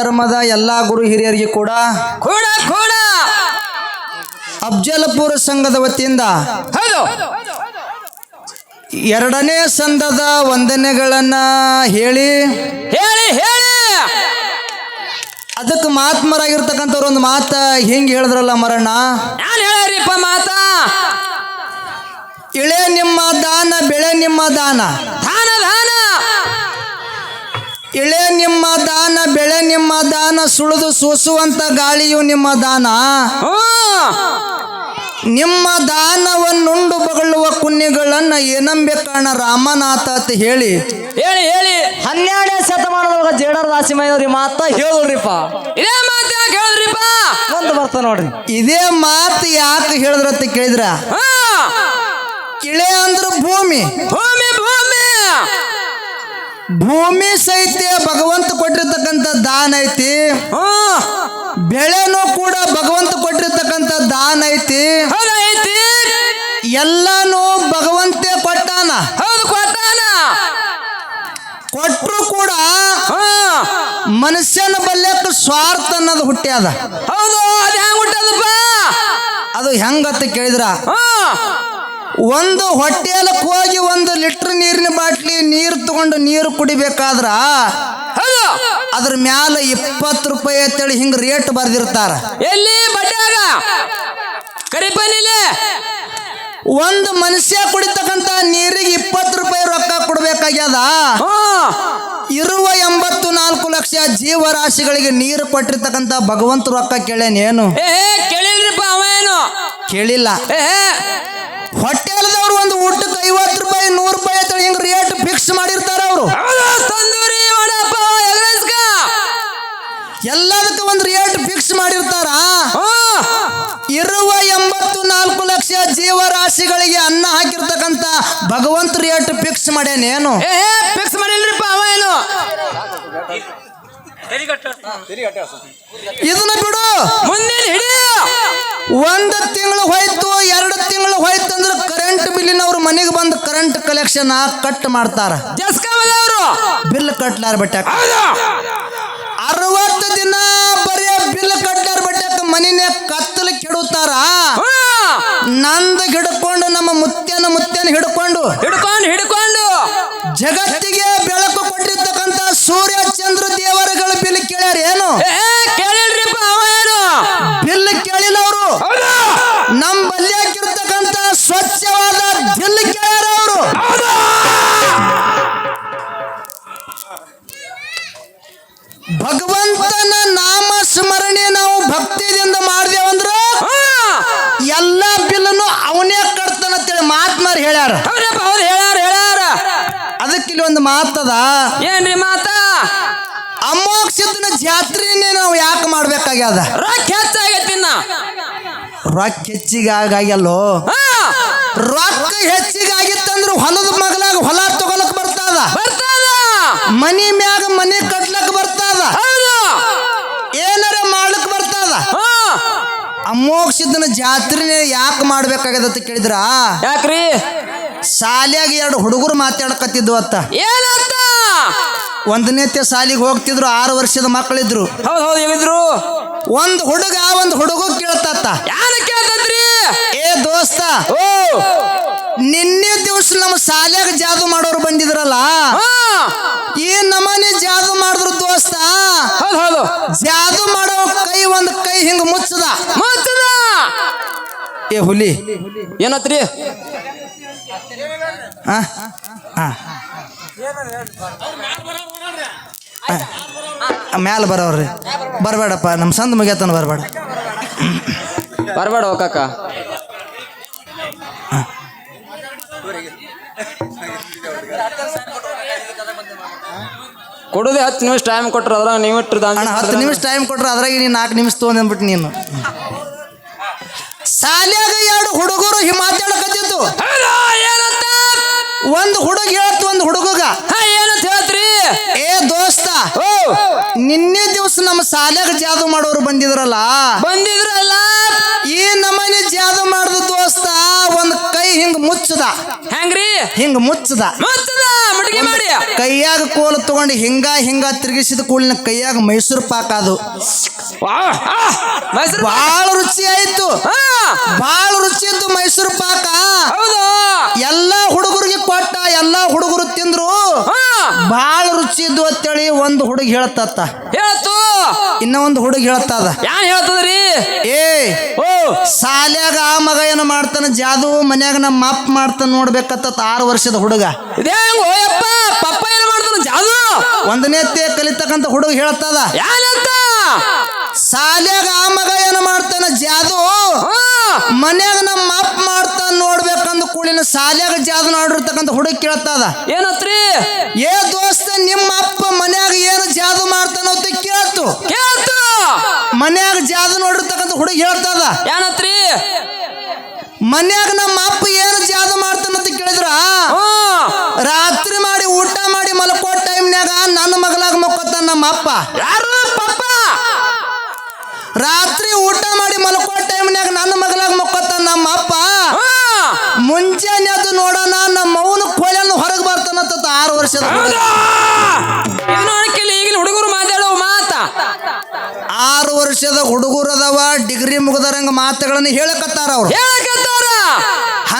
ಧರ್ಮದ ಎಲ್ಲಾ ಗುರು ಹಿರಿಯರಿಗೆ ಕೂಡ ಕೂಡ ಕೂಡ ಅಫ್ಜಲಪುರ ಸಂಘದ ವತಿಯಿಂದ ಹೌದು. ಎರಡನೇ ಸಂಘದ ವಂದನೆಗಳನ್ನ ಹೇಳಿ ಹೇಳಿ ಹೇಳಿ. ಅದಕ್ಕೆ ಮಹಾತ್ಮರಾಗಿರ್ತಕ್ಕಂಥವ್ರು ಒಂದು ಮಾತ ಹಿಂಗೆ ಹೇಳಿದ್ರಲ್ಲ ಮರಣ್ಣ ನಾನು ಮಾತ? ಇಳೆ ನಿಮ್ಮ ದಾನ ಬೆಳೆ ನಿಮ್ಮ ದಾನ. ದಾನ ದಾನ. ದಾನ ಬೆಳೆ ನಿಮ್ಮ ದಾನ ಸುಳಿದು ಸೂಸುವಂತ ಗಾಳಿಯು ನಿಮ್ಮ ದಾನ. ನಿಮ್ಮ ದಾನವನ್ನುಂಡು ಬಗಳುವ ಕುನ್ನಿಗಳನ್ನ ಏನಂಬೆ ಕಾರಣ ರಾಮನಾಥ ಅಂತ ಹೇಳಿ. ಹೇಳಿ ಹೇಳಿ. ಹನ್ನೆರಡನೇ ಶತಮಾನದೊಳಗ ಜೇಡರ ದಾಸಿಮಯ್ಯವ್ರಿ ಮಾತ ಹೇಳುರಿಪ್ಪ ಇದೇ ಮಾತು ಯಾಕೆ ಹೇಳಿದ್ರಿಪ್ಪ? ಒಂದು ಬರ್ತ ನೋಡ್ರಿ. ಇದೇ ಮಾತು ಯಾಕೆ ಹೇಳಿದ್ರಂತ ಕೇಳಿದ್ರ? ಹಾ. ಇಳೆ ಅಂದ್ರ ಭೂಮಿ. ಭೂಮಿ ಸಹಿತ ಭಗವಂತ ಕೊಟ್ಟಿರ್ತಕ್ಕಂಥ ದಾನ ಐತಿ. ಬೆಳೆನೂ ಕೂಡ ಭಗವಂತ ಕೊಟ್ಟಿರ್ತಕ್ಕಂಥ ದಾನ ಐತಿ. ಎಲ್ಲಾನು ಭಗವಂತೆ ಕೊಟ್ಟಾನ. ಹೌದು ಕೊಟ್ಟಾನ. ಕೊಟ್ಟರು ಕೂಡ ಮನುಷ್ಯನ ಬಲ್ಯಕ್ಕ ಸ್ವಾರ್ಥ ಅನ್ನೋದು ಹುಟ್ಟ್ಯಾದ ಹೌದು ಅದು ಹೆಂಗ್ ಹುಟ್ಟದಪ್ಪ? ಅದು ಹೆಂಗತ್ತ ಕೇಳಿದ್ರ? ಒಂದು ಹೊಟ್ಟೆಲಕ್ಕೆ ಹೋಗಿ ಒಂದು ಲೀಟರ್ ನೀರಿನ ಬಾಟ್ಲಿ ನೀರು ತಗೊಂಡು ನೀರು ಕುಡಿಬೇಕಾದ್ರ ಅದ್ರ ಮ್ಯಾಲ ಇಪ್ಪತ್ತು ರೂಪಾಯಿ ಅಂತೇಳಿ ಹಿಂಗ ರೇಟ್ ಬರ್ದಿರ್ತಾರ. ಎಲ್ಲಿ? ಬಡ್ಡ್ಯಾಗ ಕರಿಪನಿಲಿ? ಒಂದು ಮನುಷ್ಯ ಕುಡಿತಕ್ಕಂತ ನೀರಿಗೆ ಇಪ್ಪತ್ತು ರೂಪಾಯಿ ರೊಕ್ಕ ಕೊಡ್ಬೇಕಾಗ್ಯದ. ಇರುವ ಎಂಬತ್ತು ನಾಲ್ಕು ಲಕ್ಷ ಜೀವರಾಶಿಗಳಿಗೆ ನೀರು ಕೊಟ್ಟಿರ್ತಕ್ಕಂತ ಭಗವಂತ ರೊಕ್ಕ ಕೇಳೇನೇನು ಏ ಕೇಳಿಲ್ರಿಪ್ಪ ಅವ ಏನು? ಕೇಳಿಲ್ಲ. ಹೊಟ್ಟೆಲದವ್ರು ಒಂದು ಊಟಕ್ಕೆ ಐವತ್ತು ರೂಪಾಯಿ ನೂರು ರೂಪಾಯಿ ಅಂತ ಹಿಂಗ್ ರೇಟ್ ಫಿಕ್ಸ್ ಮಾಡಿರ್ತಾರ ಅವರು. ಹೌದು. ತಂದೂರಿ ಎಗ್ರೈಸ್ಕ ಎಲ್ಲದಕ್ಕೆ ಒಂದು ರೇಟ್ ಫಿಕ್ಸ್ ಮಾಡಿರ್ತಾರ? ಇರುವ ಎಂಬತ್ತು ನಾಲ್ಕು ಲಕ್ಷ ಜೀವರಾಶಿಗಳಿಗೆ ಅನ್ನ ಹಾಕಿರ್ತಕ್ಕಂತ ಭಗವಂತ ರೇಟ್ ಫಿಕ್ಸ್ ಮಾಡ್ಯಾನೇನು ಏ ಫಿಕ್ಸ್ ಮಾಡಿಲ್ರಿಪ್ಪ ಅವ ಏನು? ಇದನ್ನ ಬಿಡು. ಮುಂದಿನ ಹಿಡಿ. ಒಂದು ತಿಂಗಳು ಹೋಯ್ತು ಎರಡು ತಿಂಗಳು ಹೋಯ್ತು ಅಂದ್ರೆ ಕರೆಂಟ್ ಬಿಲ್ಲಿನವ್ರು ಮನೆಗೆ ಬಂದು ಕರೆಂಟ್ ಕಲೆಕ್ಷನ್ ಕಟ್ ಮಾಡ್ತಾರ. ಬಿಲ್ ಕಟ್ಲಾರ ಬಟ್ಟ ಅರವತ್ತು ದಿನ ಬರೀ ಬಿಲ್ ಕಟ್ಲಾರ ಬಟ್ಟ ಮನೆಯ ಕತ್ತಲು ಕೆಡುತ್ತಾರ ನಂದ ನಂದು ಹಿಡ್ಕೊಂಡು ನಮ್ಮ ಮುತ್ಯನ ಮುತ್ಯನ ಹಿಡ್ಕೊಂಡು ಹಿಡ್ಕೊಂಡು ಹಿಡ್ಕೊಂಡು. ಜಗತ್ತಿಗೆ ಬೆಳಕು ಹೇಳ್ಯಾರ. ಹೌದಪ್ಪ ಹೌದು ಹೇಳ್ಯಾರ ಹೇಳ್ಯಾರ. ಅದಕ್ಕೆ ಇಲ್ಲಿ ಒಂದು ಮಾತದ. ಏನ್ರಿ ಮಾತ? ಅಮೋಕ್ಷದನ ಜಾತ್ರೆನೇ ನಾವು ಯಾಕೆ ಮಾಡ್ಬೇಕಾಗ್ಯದ? ರೊಕ್ಕ ಹೆಚ್ಚಾಗೈತಿ ಇನ್ನ. ರೊಕ್ಕ ಹೆಚ್ಚಿಗಾಗಲ್ಲೋ ರೊಕ್ಕ ಹೆಚ್ಚಿಗಾಗಿತ್ತಂದ್ರ ಹೊಲದ ಮಗಲಾಗ ಹೊಲ ತಗೊಳಕ್ ಬರ್ತದ. ಬರ್ತದ. ಮನಿ ಮ್ಯಾಗ ಮನಿ ಕಟ್ಲಕ್ ಬರ್ತದ ಹೌದು ಏನಾರ ಮಾಡ್ಲಕ್ ಬರ್ತದ ಹಾ ಅಮೋಕ್ಷದನ ಜಾತ್ರೆ ಯಾಕೆ ಮಾಡ್ಬೇಕಾಗ್ಯದ ಅಂತ ಕೇಳಿದ್ರ? ಯಾಕ್ರಿ? ಶಾಲ್ಯಾಗ ಎರಡು ಹುಡುಗರು ಮಾತಾಡಕತ್ತಿದ್ವು ಅತ್ತ. ಏನಂತ ಒಂದನೇತೆ ಶಾಲಿಗೆ ಹೋಗ್ತಿದ್ರು ಆರು ವರ್ಷದ ಮಕ್ಕಳಿದ್ರು. ಹೌದು ಹೌದು ಹೇಳಿದ್ರು. ಒಂದ್ ಹುಡುಗ ಒಂದ್ ಹುಡುಗ ಕೇಳ್ತತ್ತ. ಯಾರ ಕೇಳ್ತತ್ರಿ? ಏ ದೋಸ್ತ ಓ! ನಿನ್ನೆ ದಿವಸ ನಮ್ಮ ಶಾಲ್ಯಾಗ ಜಾದು ಮಾಡೋರು ಬಂದಿದ್ರಲ್ಲ? ಏ ಹುಲಿ. ಏನತ್ರಿ? ಮ್ಯಾಲ ಬರೋರ್ರಿ. ಬರಬೇಡಪ್ಪ ನಮ್ಮ ಸಂದ್ ಮುಗಿಯತನ ಬರಬೇಡ. ಬರಬೇಡ ಹೋಗಕ್ಕ ಕೊಡುದೇ ಹತ್ತು ನಿಮಿಷ ಟೈಮ್ ಕೊಟ್ರ ಅದ್ರಾಗ ನೀವು ಇಟ್ಟರು ಅಣ್ಣ ಹತ್ತು ನಿಮಿಷ ಟೈಮ್ ಕೊಟ್ರ ಅದ್ರಾಗ ನೀನು ನಾಲ್ಕು ನಿಮಿಷ ತೊಗೊಂಡ್ಬಿಟ್ಟು ಅಂದ್ಬಿಟ್ಟು ನೀನು. ಹುಡುಗರು ಹಿ ಮಾತಾಡಕತ್ತಿತ್ತು ಏನಂತ? ಒಂದು ಹುಡುಗ ಹೇಳ್ತು ಒಂದು ಹುಡುಗಗ. ಏನಂತ ಹೇಳ್ತ್ರಿ? ಏ ದೋಸ್ತ ನಿನ್ನೆ ದಿವಸ ನಮ್ಮ ಸಾಲಾಗ ಜಾದು ಮಾಡೋರು ಬಂದಿದ್ರಲ್ಲ? ಬಂದಿದ್ರಲ್ಲ? ಹಿಂಗ ಮುಚ್ಚದ. ಹೆಂಗ್ರಿ ಹಿಂಗ ಮುಚ್ಚದ. ಮುಚ್ಚದ ಮಡಿಗೆ ಮಾಡಿ. ಕೈಯಾಗ ಕೋಲು ತಗೊಂಡು ಹಿಂಗ ಹಿಂಗ ತಿರುಗಿಸಿದ ಕೂಡಲಿನ ಕೈಯಾಗ ಮೈಸೂರು ಪಾಕ ಅದು. ಬಹಳ ರುಚಿ ಆಯ್ತು. ಬಹಳ ರುಚಿ ಇತ್ತು ಮೈಸೂರು ಪಾಕ. ಹೌದು. ಎಲ್ಲಾ ಹುಡುಗರಿಗೆ ಕೊಟ್ಟ ಎಲ್ಲಾ ಹುಡುಗರು ತಿಂದ್ರು. ಬಹಳ ರುಚಿ ಇದ್ದು ಅಂತೇಳಿ ಒಂದು ಹುಡುಗ ಹೇಳ್ತತ್ತ. ಹೇಳ್ತು. ಇನ್ನ ಒಂದು ಹುಡುಗ ಹೇಳ್ತದ. ಯಾನ್ ಹೇಳ್ತದ್ರಿ? ಏ ಓ ಸಾಲ್ಯಾಗ ಆ ಮಗ ಏನು ಮಾಡ್ತಾನ? ಜಾದು ಮನ್ಯಾಗ ನಮ್ಮ ಅಪ್ಪ ಮಾಡ್ತಾನ ನೋಡ್ಬೇಕತ್ತ ಆರು ವರ್ಷದ ಹುಡುಗ. ಓಯಪ್ಪ ಪಪ್ಪ ಏನ್ ಮಾಡ್ತಾನ? ಜಾದು. ಒಂದನೇ ತೇ ಕಲಿತಕ್ಕಂತ ಹುಡುಗ ಹೇಳ್ತದ. ಯಾರಂತ ಸಾಲ್ಯಾಗ ಆ ಮಗ ಏನು ಮಾಡ್ತಾನ? ಜಾದು ಮನ್ಯಾಗ ನಮ್ಮ ಅಪ್ಪ ಮಾಡ್ತಾನ ನೋಡ್ಬೇಕಂದ ಕೂಡಿನ ಸಾಲ್ಯಾಗ ಜಾದು ನೋಡಿರ್ತಕ್ಕಂಥ ಹುಡುಗ ಕೇಳ್ತದ. ಏನತ್ರಿ? ಏ ಮನ್ಯಾಗ ಜಾದ ನೋಡಿರ್ತಕ್ಕಂಥ ಹುಡುಗಿ ಹೇಳ್ತದ ಏನತ್ರಿ? ಮನ್ಯಾಗ ನಮ್ಮ ಅಪ್ಪ ಏನು ಜಾದ ಮಾಡ್ತಾನಂತ ಕೇಳಿದ್ರ? ರಾತ್ರಿ ಮಾಡಿ ಊಟ ಮಾಡಿ ಮಲ್ಕೋ ಟೈಮ್ನ್ಯಾಗ ನನ್ನ ಮಗಳಾಗ ಮಕ್ಕೋತ ನಮ್ಮ ಅಪ್ಪ. ಯಾರು? ಪಪ್ಪ. ರಾತ್ರಿ ಊಟ ಮಾಡಿ ಮಲ್ಕೋ ಟೈಮ್ನ್ಯಾಗ ನನ್ನ ಮಗಳಾಗ ಮಕ್ಕೋತ ನಮ್ಮ ಅಪ್ಪ. ಮುಂಜಾನೆ ಅದು ನೋಡೋಣ ನಮ್ಮ ಅವನು ಕೋಲನ್ನು ಹೊರಗೆ ಬರ್ತಾನಂತ ಆರು ವರ್ಷದ ವರ್ಷದ ಹುಡುಗರದವ ಡಿಗ್ರಿ ಮುಗದರಂಗ ಮಾತುಗಳನ್ನು ಹೇಳಕತ್ತಾರ ಅವ್ರು. ಹೇಳಕತ್ತಾರ?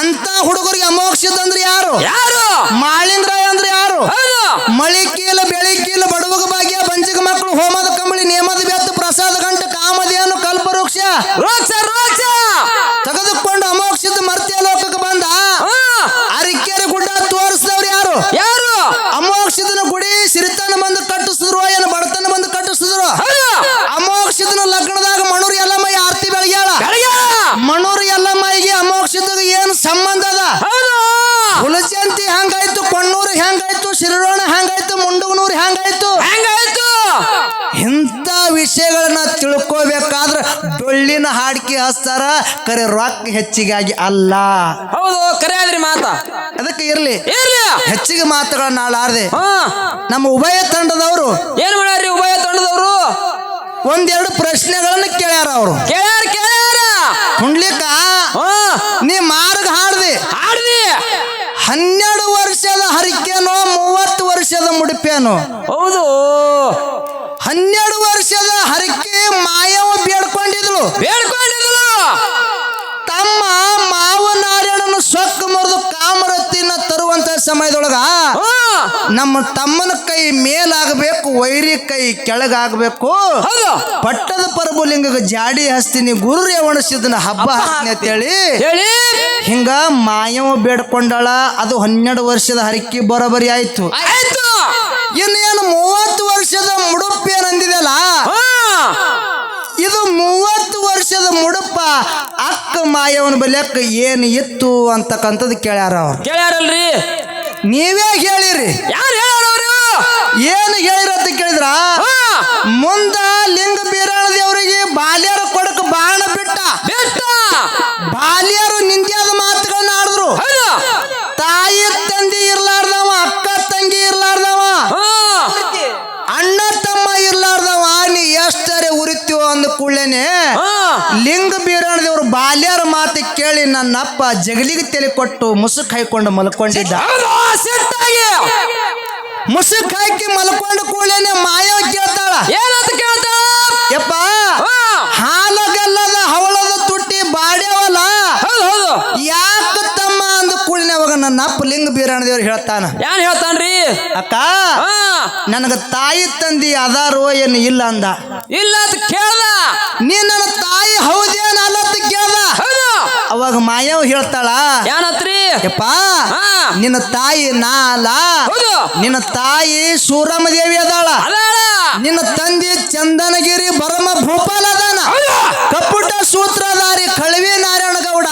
ಅಂತ ಹುಡುಗರಿಗೆ ಅಮೋಕ್ಷದಂದ್ರೆ ಯಾರು? ಯಾರು? ಮಾಳಿಂಗರಾಯ ಅಂದ್ರೆ ಯಾರು? ಮಳಿ ಕೀಲ ಬೆಳಿ ಕೀಲ ಬಡವಗ ಭಾಗ್ಯ ಪಂಚಕ ಮಕ್ಕಳು ಹೋಮದ ಕಂಬಳಿ ನೇಮದ ಬೆತ್ತ ಪ್ರಸಾದ ಗಂಟ ಕಾಮಧೇನು ಕಲ್ಪವೃಕ್ಷ. ರೋಕ್ಷ ವಿಷಯಗಳನ್ನ ತಿಳ್ಕೋಬೇಕಾದ್ರೆ ಡೊಳ್ಳಿನ ಹಾಡಿಕೆ ಹಚ್ತಾರ ಕರೆ ರೊಕ್ಕ ಹೆಚ್ಚಿಗಾಗಿ ಅಲ್ಲ. ಹೌದು ಕರೆ ಆದ್ರಿ ಮಾತ. ಅದಕ್ಕೆ ಇರ್ಲಿ. ಇರ್ಲಿ. ಹೆಚ್ಚಿಗೆ ಮಾತುಗಳನ್ನ ಆಳಾರ್ದೆ ನಮ್ಮ ಉಭಯ ತಂಡದವರು ಏನ್ ಮಾಡ್ಯಾರ್ರಿ ಉಭಯ ತಂಡದವರು? ಒಂದೆರಡು ಪ್ರಶ್ನೆಗಳನ್ನ ಕೇಳ್ಯಾರ ಅವರು. ಕೇಳ್ಯಾರ ಕೇಳ್ಯಾರ. ಹುಂಡ್ಲಿಕ್ಕ ನೀ ಮಾರ್ಗ ಹಾಡ್ದಿ. ಹಾಡ್ದಿ. ಹನ್ನೆರಡು ವರ್ಷದ ಹರಿಕೆನೋ ಮೂವತ್ತು ವರ್ಷದ ಮುಡಿಪೇನೋ ಹೌದು. ಹನ್ನೆರಡು ವರ್ಷದ ಹರಕೆ ಮಾಯವ ಬೇಡ್ಕೊಂಡಿದ್ಲು. ಬೇಡ್ಕೊಂಡಿದ್ಲು. ತಮ್ಮ ಮಾವನಾರಾಯಣನ ಸೊಕ್ಕ ಮುರಿದು ಕಾಮರತ್ತಿನ ತರುವಂತ ಸಮಯದೊಳಗ ನಮ್ಮ ತಮ್ಮನ ಕೈ ಮೇಲಾಗಬೇಕು ವೈರಿ ಕೈ ಕೆಳಗಾಗಬೇಕು. ಪಟ್ಟದ ಪರಬುಲಿಂಗ ಜಾಡಿ ಹಸ್ತಿನಿ ಗುರು ರೇವಣಸಿದನ ಹಬ್ಬ ಹಾಕ್ತೀನಿ ಅಂತೇಳಿ ಹೇಳಿ. ಹಿಂಗ ಮಾಯವ ಬೇಡ್ಕೊಂಡಾಳ. ಅದು ಹನ್ನೆರಡು ವರ್ಷದ ಹರಕೆ ಬರೋಬರಿ ಆಯ್ತು. ಆಯ್ತು. ಇನ್ನೇನು ಮೂವತ್ತು ವರ್ಷದ ಮುಡುಪು ಏನಂದಿದೆಯಲ್ಲ? ಹಾ. ಇದು ಮೂವತ್ತು ವರ್ಷದ ಮುಡುಪ ಅಕ್ಕ ಮಾಯವನ ಬಲ್ಯಕ್ಕ ಏನು ಇತ್ತು ಅಂತಕ್ಕಂಥದ್ದು ಕೇಳ್ಯಾರ ಅವ್ರು. ಕೇಳ್ಯಾರಲ್ರಿ? ನೀವೇ ಹೇಳಿರಿ. ಯಾರು ಹೇಳೋರು ಏನು ಹೇಳಿರ ಅಂತ ಕೇಳಿದ್ರ? ಮುಂದ ಲಿಂಗ ಬೀರಾಣ ದೇವರಿಗೆ ಬಾಲ್ಯರ ಕೊಡಕ್ ಬಾಣ ಮಾತು ನನ್ನ ನನ್ನಪ್ಪ ಜಗಲಿಗೆ ತಲೆ ಕೊಟ್ಟು ಮುಸುಕ್ ಹಾಯ್ಕೊಂಡು ಮಲ್ಕೊಂಡಿದ್ದ. ಮುಸುಕ್ ಹಾಕಿ ಮಲ್ಕೊಂಡು ಕೂಡಲೇನೆ ಮಾಯವ ಕೇಳ್ತಾಳ. ಏನಂತ ಕೇಳ್ತಾಳ ಯಪ್ಪ ಹಾಲಗಲ್ಲದ ಹವಳದ ತುಟ್ಟಿ ಬಾಡ್ಯವಲ್ಲ? ಯಾಕ ತಮ್ಮ ಅಂದ ಕೂಡಲೇ ಅವಾಗ ನನ್ನ ಅಪ್ಪ ಲಿಂಗ ಬೀರಣ ದೇವ್ರು ಹೇಳ್ತಾನ. ಏನ್ ಹೇಳ್ತಾನ್ರಿ? ಅಕ್ಕ ನನಗ ತಾಯಿ ತಂದಿ ಅದಾರೋ ಏನು ಇಲ್ಲ ಅಂದ. ಇಲ್ಲ ಅಂತ ಕೇಳ್ದ. ನೀ ನನ್ನ ತಾಯಿ ಹೌದೇನ ಅಲ್ಲ ಅಂತ ಕೇಳ್ದ ಹೌದು ಅವಾಗ ಮಾಯವ್ ಹೇಳ್ತಾಳ ಏನತ್ರಿ ಯಪ್ಪಾ ನಿನ್ನ ತಾಯಿ ನಾಲ ನಿನ್ನ ತಾಯಿ ಸೂರಮ್ಮ ದೇವಿ ಅದಾಳ. ನಿನ್ನ ತಂದೆ ಚಂದನಗಿರಿ ಬರಮ ಭೂಪಾಲ ಅದಾನ ಕಪ್ಪುಟ ಸೂತ್ರಧಾರಿ ಕಳವಿ ನಾರಾಯಣ ಗೌಡ.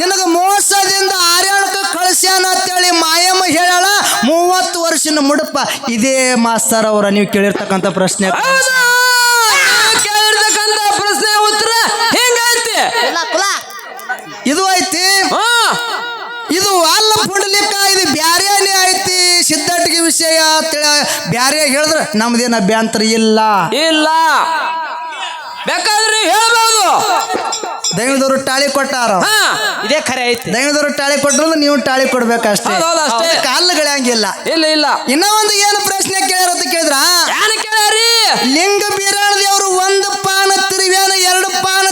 ನಿನಗ ಮೋಸದಿಂದ ಆರ್ಯಾಣಕ ಕಳಿಸ್ಯಾನ ಅಂತೇಳಿ ಮಾಯಮ್ಮ ಹೇಳಾಳ ಮೂವತ್ತು ವರ್ಷದ ಮುಡಪ. ಇದೇ ಮಾಸ್ತರ್ ಅವರ ನೀವು ಕೇಳಿರ್ತಕ್ಕಂಥ ಪ್ರಶ್ನೆ ಹೌದು ನೀವು ಕೇಳಿರ್ತಕ್ಕಂಥ ಪ್ರಶ್ನೆ ಉತ್ತರ ಹೆಂಗೈತಿ ಇದು ಐತಿ ಹಾ ಇದು ಅಲ್ಲ ಪುಂಡಲಿಕ್ಕ ಇದು ಬ್ಯಾರೇನೇ ಐತಿ ಸಿದ್ಧಟಿಗೆ ವಿಷಯ ತಿಳ- ಬ್ಯಾರೆ ಹೇಳಿದ್ರೆ ನಮ್ದೇನು ಅಭ್ಯಂತರ ಇಲ್ಲ. ಇಲ್ಲ. ಬೇಕಾದ್ರೆ ಹೇಳ್ಬೋದು. ದೈವದವರು ಟಾಳಿ ಕೊಟ್ಟಾರ. ಹಾ. ಇದೇ ಖರೆ ಐತಿ. ದೈವದವರು ಟಾಳಿ ಕೊಟ್ಟರು ನೀವು ಟಾಳಿ ಕೊಡ್ಬೇಕಷ್ಟೇ. ಅಷ್ಟೇ. ಕಾಲುಗಳಂಗಿಲ್ಲ. ಇಲ್ಲ ಇಲ್ಲ. ಇನ್ನ ಒಂದು ಏನು ಪ್ರಶ್ನೆ ಕೇಳ್ಯಾರ ಅಂತ ಕೇಳಿದ್ರ? ಕೇಳ್ಯಾರಿ? ಲಿಂಗ ಬೀರಾಣ ದೇವರು ಒಂದು ಪಾನ ತಿರುವೇನು ಎರಡು ಪಾನ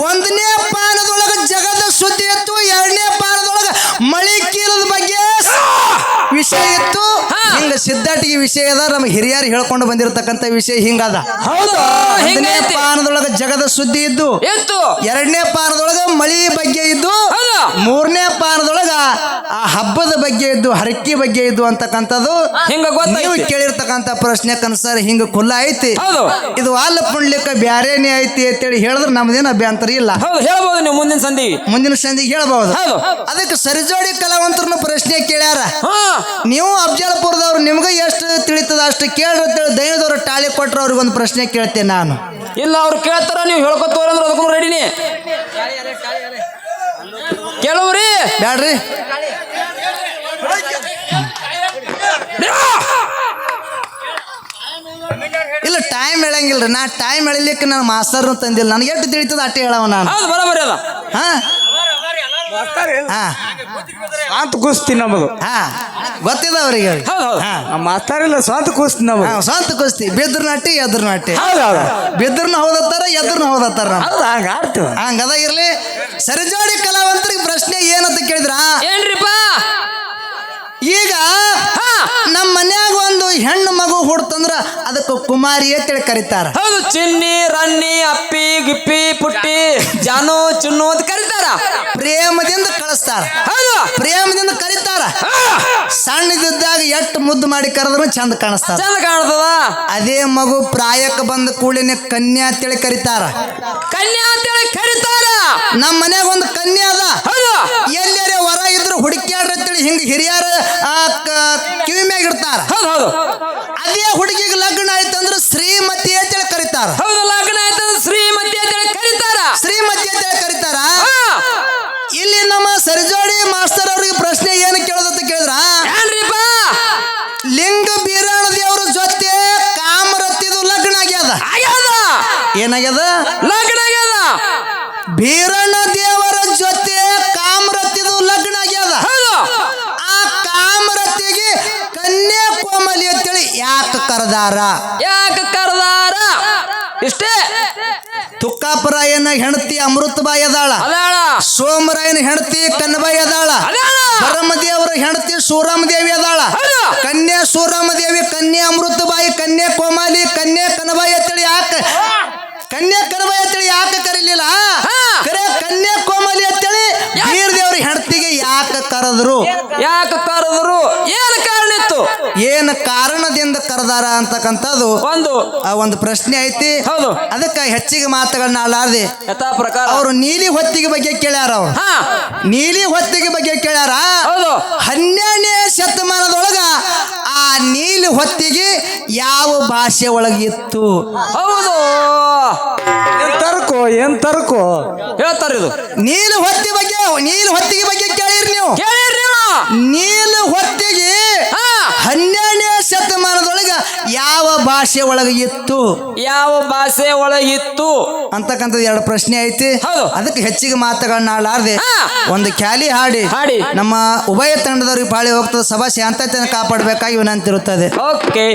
ಒಂದನೇ ಪಾನದೊಳಗ ಜಗದ ಸುದ್ದಿ ಇತ್ತು ಎರಡನೇ ಪಾನದೊಳಗ ಮಳಿ ಕೀಲದ ಬಗ್ಗೆ ವಿಷಯ ಇತ್ತು. ಹಿಂಗ ಸಿದ್ಧಾಟಿಗೆ ವಿಷಯ ಅದ ನಮ್ಗೆ ಹಿರಿಯರು ಹೇಳ್ಕೊಂಡು ಬಂದಿರತಕ್ಕಂತ ವಿಷಯ ಹಿಂಗದ. ಹೌದು ಒಂದನೇ ಪಾನದೊಳಗ ಜಗದ ಸುದ್ದಿ ಇದ್ದು ಎರಡನೇ ಪಾನದೊಳಗ ಮಳಿ ಬಗ್ಗೆ ಇದ್ದು ಮೂರನೇ ಪಾನದೊಳಗ ಆ ಹಬ್ಬದ ಬಗ್ಗೆ ಇದ್ದು ಹರಕೆ ಬಗ್ಗೆ ಇದ್ದು ಅಂತಕ್ಕಂಥದ್ದು ಹಿಂಗ. ನೀವು ಕೇಳಿರ್ತಕ್ಕಂಥ ಪ್ರಶ್ನೆ ಕನ್ಸರ್ ಹಿಂಗ ಖುಲ್ಲ ಐತಿ. ಇದು ಅಲ್ಲ ಪುಣ್ಲಿಕ್ಕ ಬ್ಯಾರೇನೆ ಐತಿ ಅಂತೇಳಿ ಹೇಳಿದ್ರೆ ನಮ್ದೇನು ಅಭ್ಯಂತರ ಇಲ್ಲ. ಹೇಳ್ಬೋದು ನೀವು ಮುಂದಿನ ಸಂಧಿ. ಮುಂದಿನ ಸಂಧಿಗೆ ಹೇಳ್ಬಹುದು ಹೌದು. ಅದಕ್ಕೆ ಸರಿಜೋಡಿ ಕಲಾವಂತರನ್ನ ಪ್ರಶ್ನೆ ಕೇಳ್ಯಾರ. ನೀವು ಅಫಜಲ್ಪುರದವ್ರು ನಿಮ್ಗೆ ಎಷ್ಟು ತಿಳಿತದ ಅಷ್ಟು ಕೇಳ್ರಿ ಅಂತೇಳಿ ದೈವದವ್ರು ಟಾಳಿ ಕೊಟ್ರ ಅವ್ರಿಗೊಂದು ಪ್ರಶ್ನೆ ಕೇಳ್ತೇನೆ ನಾನು. ಇಲ್ಲ ಅವ್ರು ಕೇಳ್ತಾರ ನೀವು ಹೇಳ್ಕೊತವ್ರ ಅಂದ್ರೆ ಅದಕ್ಕೂ ರೆಡಿನಿ ಕೇಳುವ್ರಿ ಬ್ಯಾಡ್ರಿ. ಇಲ್ಲ ಟೈಮ್ ಹೇಳಂಗಿಲ್ರಿ. ನಾ ಟೈಮ್ ಹೇಳಲಿಕ್ಕೆ ನನ್ನ ಮಾಸ್ತರ್ ತಂದಿಲ್ಲ. ನನಗೆ ಎಷ್ಟು ತಿಳಿತದ ಅಟ್ಟೆ ಹೇಳವ ನಾನು. ಹೌದು ಬರೋಬರಿ ಅದ ಹಾ? ಸ್ವಂತ ಕುಸ್ತಿ ನಮ್ಮದು ಹಾ. ಗೊತ್ತಿದ ಅವ್ರಿಗೆ ಹೌದು ಹೌದು. ಹಾ. ನಮ್ಮ ಮಾತಾರಿಲ್ಲ ಸ್ವಂತ ಕುಸ್ತಿ ನಮ್ಮದು ಹಾ, ಸ್ವಂತ ಕುಸ್ತಿ. ಬಿದ್ರ ನಾಟಿ ಎದ್ರ ನಾಟಿ ಹೌದು ಹೌದು. ಬಿದ್ರನ ಹೌದತ್ತಾರ ಎದ್ರನ ಹೌದತ್ತಾರ ಹಂಗ ಆಡ್ತೀವಿ. ಹಂಗದ ಇರ್ಲಿ ಸರಿಜೋಡಿ ಕಲಾವಂತರಿಗೆ ಪ್ರಶ್ನೆ ಏನಂತ ಕೇಳಿದ್ರ? ಏನ್ರಿಪ್ಪ? ಈಗ ನಮ್ಮ ಮನ್ಯಾಗ ಒಂದು ಹೆಣ್ಣು ಮಗು ಹುಡ್ತಂದ್ರ ಅದಕ್ಕೆ ಕುಮಾರಿ ಅಂತೇಳಿ ಕರೀತಾರ. ಹೌದು ಚಿನ್ನಿ ರನ್ನಿ ಅಪ್ಪಿ ಗಿಪ್ಪಿ ಪುಟ್ಟಿ ಜಾನು ಚುನ್ನು ಅಂತ ಕರೀತಾರ. ಪ್ರೇಮದಿಂದ ಕಳಿಸ್ತಾರ. ಪ್ರೇಮದಿಂದ ಕರೀತಾರ. ಸಣ್ಣದಿದ್ದಾಗ ಎಷ್ಟು ಮುದ್ದು ಮಾಡಿ ಕರೆದ್ರು ಚಂದ ಕಾಣಿಸ್ತಾರ. ಚಂದ ಕಾಣ್ತದ? ಅದೇ ಮಗು ಪ್ರಾಯಕ್ಕೆ ಬಂದ ಕೂಡಲೇ ಕನ್ಯಾ ಅಂತೇಳಿ ಕರೀತಾರ. ಕನ್ಯಾ ಅಂತೇಳಿ ಕರೀತಾರ? ನಮ್ಮ ಮನ್ಯಾಗ ಒಂದು ಕನ್ಯಾ ಅದ. ಎಲ್ಲರೇ ಹೊರ ಇದ್ರು ಹುಡುಕ್ಯಾಡ್ರಿ ಅಂತೇಳಿ ಹಿಂಗ ಹಿರಿಯರ ಕಿವಿ ಮ್ಯಾಗ ಇಡ್ತಾರ. ಅದೇ ಹುಡುಗಿಗೆ ಲಗ್ನ ಆಯ್ತಂದ್ರ ಶ್ರೀಮತಿ ಅಂತೇಳಿ ಕರೀತಾರ. ಸರಿಜೋಡಿ ಮಾಸ್ತರ್ ಅವ್ರಿಗೆ ಪ್ರಶ್ನೆ ಏನು ಕೇಳೋದಂತ ಕೇಳಿದ್ರ? ಲಿಂಗ ಬೀರಾಣ ದೇವ್ರ ಜೊತೆ ಕಾಮರತ್ತಿದು ಲಗ್ನ ಆಗ್ಯದ. ಆಗ್ಯದ? ಏನಾಗ್ಯದ? ಲಗ್ನ ಆಗ್ಯದ? ಬೀರಣ್ಣ ದೇವರ ಜೊತೆ ಕಾಮರತ್ತಿದು ಲಗ್ನ ಆಗ್ಯದ. ಆ ಕಾಮರತ್ತಿಗೆ ಕನ್ಯಾಕೋಮಲಿ ಅಂತೇಳಿ ಯಾಕೆ ಕರೆದಾರ? ಯಾಕ ಕರ್ದಾರ? ಇಷ್ಟೇ. ತುಕ್ಕಾಪರಾಯನ ಹೆಂಡತಿ ಅಮೃತಬಾಯಿ ಅದಾಳ. ಸೋಮರಾಯನ ಹೆಂಡತಿ ಕನ್ನಬಾಯಿ ಅದಾಳ. ಪರಮದೇವರ ಹೆಂಡತಿ ಸೂರಮದೇವಿ ಅದಾಳ. ಕನ್ಯಾ ಸೂರಮದೇವಿ ಕನ್ಯಾ ಅಮೃತಬಾಯಿ ಕನ್ಯಾ ಕೋಮಾಲಿ ಕನ್ಯಾ ಕನ್ನಬಾಯಿ ಅಂತೇಳಿ ಯಾಕೆ ಕನ್ಯಾ ಕನ್ನಬಾಯಿ ಅಂತೇಳಿ ಯಾಕೆ ಕರೀಲಿಲ್ಲ. ಕರೆ ಕನ್ಯಾ ಕೋಮಾಲಿ ಅಂತೇಳಿ ವೀರದೇವ್ರ ಹೆಂಡತಿಗೆ ಯಾಕೆ ಕರೆದ್ರು? ಯಾಕ ಏನು ಕಾರಣದಿಂದ ಕರೆದಾರ ಅಂತಕ್ಕಂಥದ್ದು? ಒಂದು. ಆ ಒಂದು ಪ್ರಶ್ನೆ ಐತಿ. ಹೌದು. ಅದಕ್ಕೆ ಹೆಚ್ಚಿಗೆ ಮಾತುಗಳನ್ನ ಆಲಾರ್ದೆ ಯಥಾ ಪ್ರಕಾರ. ಅವರು ನೀಲಿ ಹೊತ್ತಿಗೆ ಬಗ್ಗೆ ಕೇಳ್ಯಾರ ಅವ್ರು. ಹಾ. ನೀಲಿ ಹೊತ್ತಿಗೆ ಬಗ್ಗೆ ಕೇಳ್ಯಾರ? ಹೌದು. ಹನ್ನೆರಡನೇ ಶತಮಾನದೊಳಗ ಆ ನೀಲಿ ಹೊತ್ತಿಗೆ ಯಾವ ಭಾಷೆ ಒಳಗಿತ್ತು? ಹೌದು. ಏನ್ ತರ್ಕೋ ಏನ್ ತರ್ಕೋ? ಹೇಳ್ತಾರ ಇದು. ನೀಲಿ ಹೊತ್ತಿ ಬಗ್ಗೆ ನೀಲಿ ಹೊತ್ತಿಗೆ ಬಗ್ಗೆ ಕೇಳಿರಿ ನೀವು. ಕೇಳಿರಿ ನೀವು? ನೀಲಿ ಹೊತ್ತಿಗೆ ಹಾ ಹನ್ನೆರಡನೇ ಶತಮಾನದೊಳಗ ಯಾವ ಭಾಷೆ ಒಳಗೆ ಇತ್ತು? ಯಾವ ಭಾಷೆ ಒಳಗಿತ್ತು ಅಂತಕ್ಕಂಥದ್ದು ಎರಡು ಪ್ರಶ್ನೆ ಐತಿ. ಹೌದು. ಅದಕ್ಕೆ ಹೆಚ್ಚಿಗೆ ಮಾತುಗಳನ್ನ ಆಡಲಾರ್ದೆ. ಹಾ. ಒಂದು ಖ್ಯಾಲಿ ಹಾಡಿ. ಹಾಡಿ. ನಮ್ಮ ಉಭಯ ತಂಡದವ್ರಿಗೆ ಪಾಳಿ ಹೋಗ್ತದೆ. ಸಭಾ ಶಾಂತತೆಯನ್ನು ಕಾಪಾಡಬೇಕಾಗಿ ವಿನಂತಿರುತ್ತದೆ. ಓಕೆ